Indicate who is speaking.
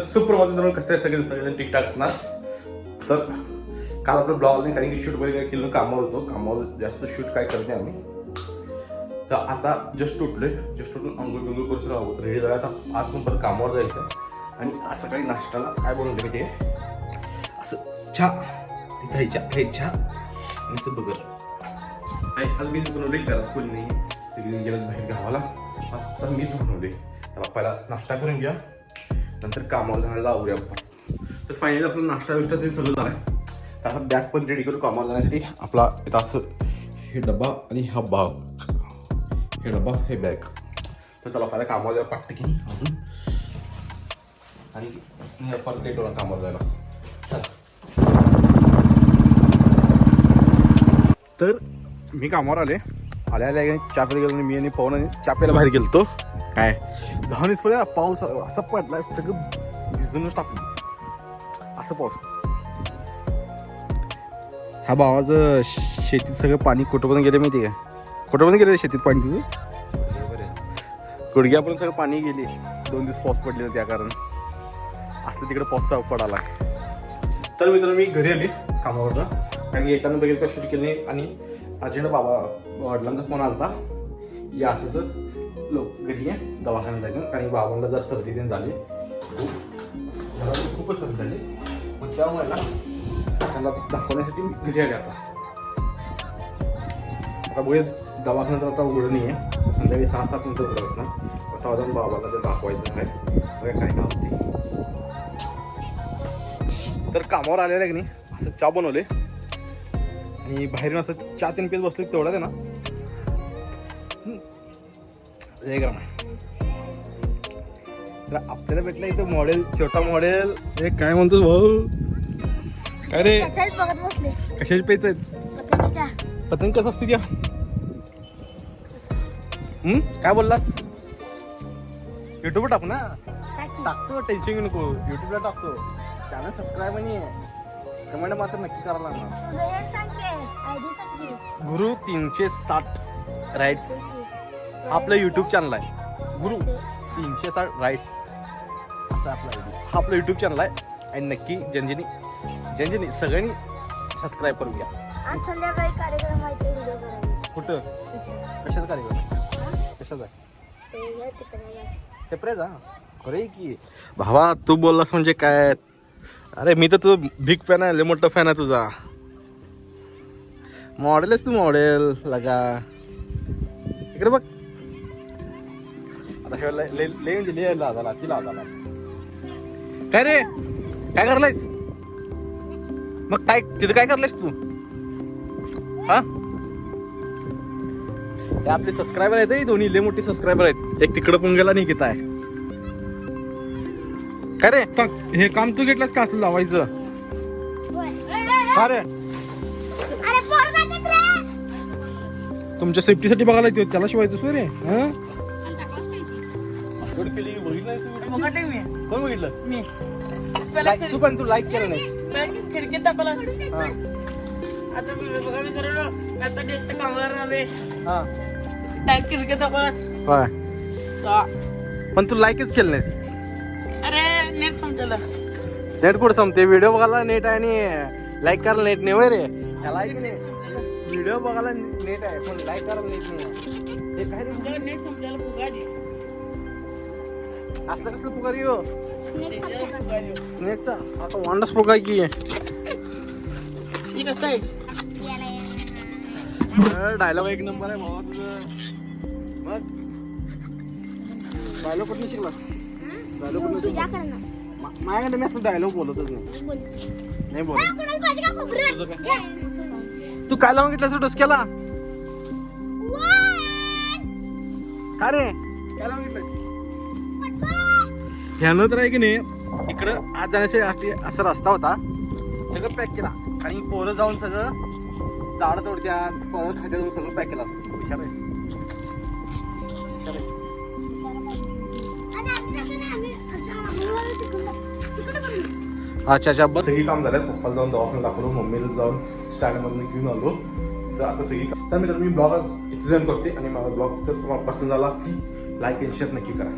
Speaker 1: सुप्रभात मित्रांनो कसं आहे सगळे सगळेजण ठीकठाक असणार? तर काल आपलं ब्लॉग नाही कारण की शूट वगैरे काय केलं कामावर होतो. कामावर जास्त शूट काय करत नाही आम्ही. तर आता जस्ट उठलोय. जस्ट उठून अंघोळ बिंगोळ करून राहू रेडी झाला आता आज पण परत कामावर जायचं आणि आज सकाळी नाश्त्याला काय बनवलं मी ते असं छा तिथं घ्यायच्या चहा. आणि असं बगर आणि आज मीच बनवले घरात कोणी नाही. सगळी गेलं बाहेर गावाला. आता मीच बनवले तर पहिला नाश्ता करून घ्या. नंतर कामावर जाण्याला जाऊया आपण. तर फायनली आपला नाश्ता बिष्टा ते सगळं झालं तर आता बॅग पण रेडी करू कामावर जाण्यासाठी आपला इथं असं हे डबा आणि हा बाग हे डबा हे बॅग तर चला आपल्याला कामावर जायला पाठते की अजून. आणि हे परत लेट होणार कामावर जायला. तर मी कामावर आले. आल्या आल्या चहा प्यायला गेलो मी आणि पवन प्यायला बाहेर गेलतो. काय? धावणीच पडे पाऊस असा पडलाय सगळं भिजूनच टाकलं असं पाऊस. हा भावाचं शेतीत सगळं पाणी कुठं पण गेले माहिती का? कुठं पण गेले शेतीत पाणी तुझं? गुडघ्यापर्यंत सगळं पाणी गेली. दोन दिवस पाऊस पडले त्या कारण. असलं तिकडे पाऊस पडाला तर मित्रांनो मी घरी आले कामावरनं. कारण येताना बघितलं शूट केले आणि अर्जंट बाबा वडिलांचा फोन आलता. या असं लोक घरी आहे दवाखान्यात जायचं. कारण बाबांना जर सर्दी दिन झाली खूप मला खूपच सर्दी झाली. मग त्यामुळे ना त्यांना दाखवण्यासाठी मी घरी आले आता. आता बघूया दवाखान्यात आता उघडं नाही आहे संध्याकाळी सहा सात नंतर उघडं असणार आता अजून बाबाला ते दाखवायचं आहे. बघा काय काम ते तर कामावर आलेलं आहे की नाही? असं चहा बनवले. आणि बाहेरून असं चहा तीन पेज बसले तेवढाच आहे ना. गरम आहे. तर आपल्याला भेटलं इथं मॉडेल छोटा मॉडेल हे काय म्हणतोस भाऊ? काय रे?
Speaker 2: त्याच्यात बघत बसले?
Speaker 1: कशाची पेच आहेत
Speaker 2: पतंगच्या.
Speaker 1: पतंग कसं असते त्या? हम्म? काय बोललास? युट्यूब टाकू ना?
Speaker 2: टाकी.
Speaker 1: टाकतो टेन्शन घेऊ नको. युट्यूबला टाकतो. चॅनल सबस्क्राईब आणि कमेंट मात्र नक्की करायला लागणार. गुरु तीनशे साठ राईट्स आपलं युट्यूब चॅनल आहे. गुरु तीनशे साठ राईट्स असं आपलं. हा आपलं युट्यूब चॅनल आहे. आणि नक्की जनजनी जनजनी सगळ्यांनी सबस्क्राईब करून घ्या. कुठं? कशाचा कार्यक्रम आहे? कशाचा? आहे.
Speaker 2: ते
Speaker 1: प्रेज हा. अरे की. भावा तू बोललास म्हणजे काय? अरे मी तर तुझं बिग फॅन आहे लय मोठा फॅन आहे तुझा. मॉडेल आहेस तू मॉडेल लगा इकडे बघ आता हे लाजाला काय रे काय करलायस मग काय तिथं काय करलायस तू हा हे आपले सबस्क्रायबर आहेत हे दोन्ही लय मोठी सबस्क्रायबर आहेत एक तिकडं पण गेला नाही आहे काय रे हे काम तू घेतलंस का असं लावायचं
Speaker 2: होय.
Speaker 1: का रे
Speaker 2: अरे
Speaker 1: तुमच्या सेफ्टीसाठी बघायला येतो त्याला शिवायचं सो रे हं? तू video?
Speaker 3: बघते मी.
Speaker 1: कोण बघितलं?
Speaker 3: मी.
Speaker 1: Like- तू पण तू लाईक केलं नाही.
Speaker 3: पहिला खिडकीत दाखवला
Speaker 1: हा.
Speaker 3: आता मी बघा मी करलो आता टेस्ट कामावर आले
Speaker 1: हा.
Speaker 3: डायरेक्ट खिडकीत दाखवला
Speaker 1: होय. पण तू लाईकच केलं नाहीस.
Speaker 3: अरे नेट समजलं
Speaker 1: नेट कुठं संपते व्हिडिओ बघायला नेट आहे आणि लाईक करायला नेट नाही होय रे. त्याला नाही. व्हिडिओ बघायला नेट आहे पण लाईक करायला नेट नाही आहे. हे काय
Speaker 3: नेट? समजायला फुगाजी.
Speaker 1: असलं कसं पुकारी हो? नेटचा? आता वांडस पुकार की.
Speaker 3: कसं आहे.
Speaker 1: डायलॉग एक नंबर आहे भावा तुझं मग डायलॉग कुठून शिकला? डायलॉग कुठून शिकला. माझ्याकडे मी असं डायलॉग बोलतच नाही.
Speaker 2: बोल.
Speaker 1: तुझं काय? तू काय लावून घेतलं तू डोसक्याला?
Speaker 2: वन.
Speaker 1: का रे? काय लावून घेतलं ह्यानं तर आहे की नाही इकडं आज जाण्यासाठी असा रस्ता होता. सगळं पॅक केला. आणि पोरं जाऊन सगळं झाड तोडत्यात फळं खात्यात जाऊन सगळं पॅक केलं. असतं अच्छा अच्छा. बस सगळी काम झाल्यात. पप्पाला जाऊन दवाखान्यात दाखवलो. मम्मीला जाऊन स्टँडमधून घेऊन आलो. तर आता सगळी काम तर मित्र मी ब्लॉग इथे जाऊन करते आणि माझा ब्लॉग जर तुम्हाला पसंत झाला लाईक आणि शेअर नक्की करा.